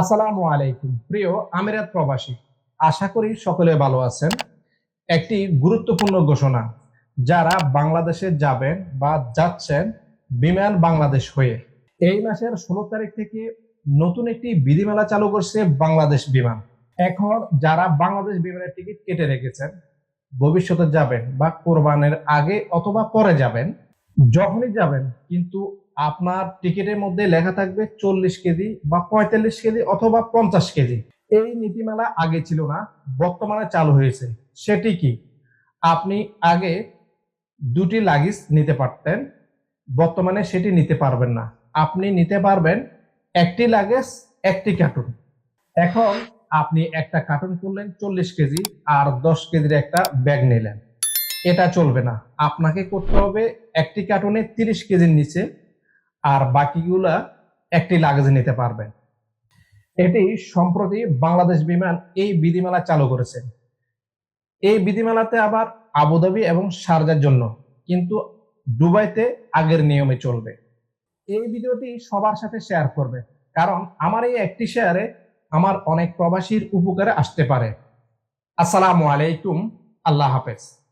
আসসালামু আলাইকুম। প্রিয় আমিরাত প্রবাসী, আশা করি সকলে ভালো আছেন। একটি গুরুত্বপূর্ণ ঘোষণা, যারা বাংলাদেশে যাবেন বা যাচ্ছেন বিমান বাংলাদেশ হয়ে, এই মাসের ষোলো তারিখ থেকে নতুন একটি বিধিমালা চালু করছে বাংলাদেশ বিমান। এখন যারা বাংলাদেশ বিমানের টিকিট কেটে রেখেছেন, ভবিষ্যতে যাবেন বা কোরবানের আগে অথবা পরে যাবেন যখনই যাবেন, কিন্তু আপনার টিকিটের মধ্যে লেখা থাকবে চল্লিশ কেজি বা পঁয়তাল্লিশ কেজি অথবা পঞ্চাশ কেজি। এই নীতিমালা আগে ছিল না, বর্তমানে চালু হয়েছে। সেটি কি? আপনি আগে দুটি লাগেজ নিতে পারতেন, বর্তমানে সেটি নিতে পারবেন না। আপনি নিতে পারবেন একটি লাগেজ, একটি কার্টুন। এখন আপনি একটা কার্টুন করলেন, চল্লিশ কেজি, আর দশ কেজির একটা ব্যাগ নিলেন। এটা চলবে না। আপনাকে করতে হবে একটি কার্টুনে তিরিশ কেজির নিচে আর বাকিগুলা একটি লাগেজ নিতে পারবেন। এটি সম্প্রতি বাংলাদেশ বিমান এই বিধিমালা চালু করেছে। এই বিধিমালাতে আবার আবুধাবি এবং শারজার জন্য, কিন্তু দুবাইতে আগের নিয়মে চলবে। এই ভিডিওটি সবার সাথে শেয়ার করবে, কারণ আমার এই একটি শেয়ারে আমার অনেক প্রবাসীর উপকারে আসতে পারে। আসসালামু আলাইকুম, আল্লাহ হাফেজ।